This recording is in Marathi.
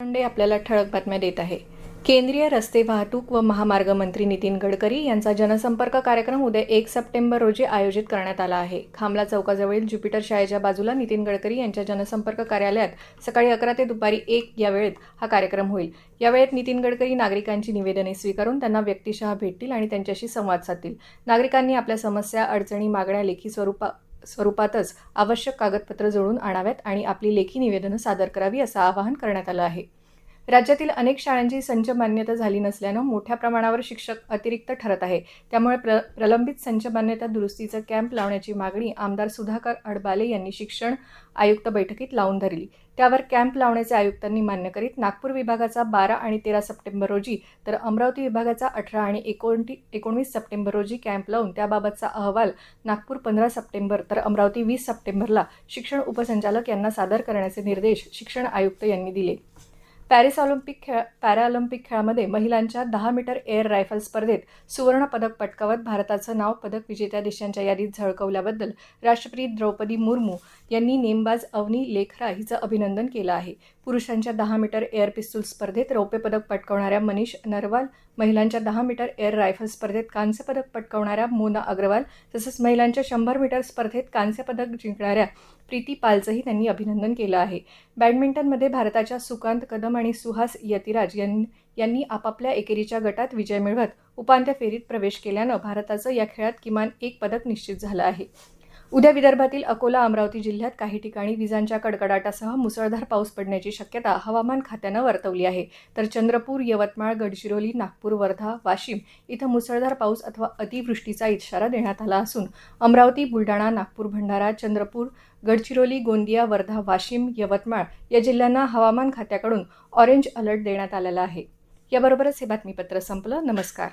मुंडे आपल्याला ठळक बातम्या देत आहे. केंद्रीय रस्ते वाहतूक व महामार्ग मंत्री नितीन गडकरी यांचा जनसंपर्क कार्यक्रम उद्या एक सप्टेंबर रोजी आयोजित करण्यात आला आहे. खामला चौकाजवळील ज्युपिटर शाळेच्या बाजूला नितीन गडकरी यांच्या जनसंपर्क कार्यालयात सकाळी अकरा ते दुपारी एक या वेळेत हा कार्यक्रम होईल. यावेळेत नितीन गडकरी नागरिकांची निवेदने स्वीकारून त्यांना व्यक्तिशः भेटतील आणि त्यांच्याशी संवाद साधतील. नागरिकांनी आपल्या समस्या अडचणी मागण्या लेखी स्वरूपा स्वरूपातच आवश्यक कागदपत्र जोडून आणाव्यात आणि आपली लेखी निवेदनं सादर करावी असं आवाहन करण्यात आलं आहे. राज्यातील अनेक शाळांची संच मान्यता झाली नसल्यानं मोठ्या प्रमाणावर शिक्षक अतिरिक्त ठरत आहे. त्यामुळे प्र प्रलंबित संच मान्यता दुरुस्तीचं कॅम्प लावण्याची मागणी आमदार सुधाकर अडबाले यांनी शिक्षण आयुक्त बैठकीत लावून धरली. त्यावर कॅम्प लावण्याचे आयुक्तांनी मान्य करीत नागपूर विभागाचा बारा आणि तेरा सप्टेंबर रोजी तर अमरावती विभागाचा अठरा आणि एकोणती एकोणवीस सप्टेंबर रोजी कॅम्प लावून त्याबाबतचा अहवाल नागपूर पंधरा सप्टेंबर तर अमरावती वीस सप्टेंबरला शिक्षण उपसंचालक यांना सादर करण्याचे निर्देश शिक्षण आयुक्त यांनी दिले. पॅरिस ऑलिम्पिक खेळ पॅराऑलिम्पिक खेळामध्ये महिलांच्या दहा मीटर एअर रायफल स्पर्धेत सुवर्ण पदक पटकावत भारताचं नाव पदक विजेत्या देशांच्या यादीत झळकवल्याबद्दल राष्ट्रपती द्रौपदी मुर्मू यांनी नेमबाज अवनी लेखरा हिचं अभिनंदन केलं आहे. पुरुषांच्या दहा मीटर एअर पिस्तूल स्पर्धेत रौप्य पदक पटकावणाऱ्या मनीष नरवाल महिलांच्या दहा मीटर एअर रायफल स्पर्धेत कांस्य पदक पटकावणाऱ्या मोना अग्रवाल तसंच महिलांच्या शंभर मीटर स्पर्धेत कांस्य पदक जिंकणाऱ्या प्रीती पालचंही त्यांनी अभिनंदन केलं आहे. बॅडमिंटनमध्ये भारताच्या सुकांत कदम आणि सुहास यतिराज यांनी यांनी आपापल्या एकेरीच्या गटात विजय मिळवत उपांत्य फेरीत प्रवेश केल्यानं भारताचं या खेळात किमान एक पदक निश्चित झालं आहे. उद्या विदर्भातील अकोला अमरावती जिल्ह्यात काही ठिकाणी विजांच्या कडकडाटासह मुसळधार पाऊस पडण्याची शक्यता हवामान खात्यानं वर्तवली आहे. तर चंद्रपूर यवतमाळ गडचिरोली नागपूर वर्धा वाशिम इथं मुसळधार पाऊस अथवा अतिवृष्टीचा इशारा देण्यात आला असून अमरावती बुलढाणा नागपूर भंडारा चंद्रपूर गडचिरोली गोंदिया वर्धा वाशिम यवतमाळ या जिल्ह्यांना हवामान खात्याकडून ऑरेंज अलर्ट देण्यात आलेला आहे. याबरोबरच हे बातमीपत्र संपलं. नमस्कार.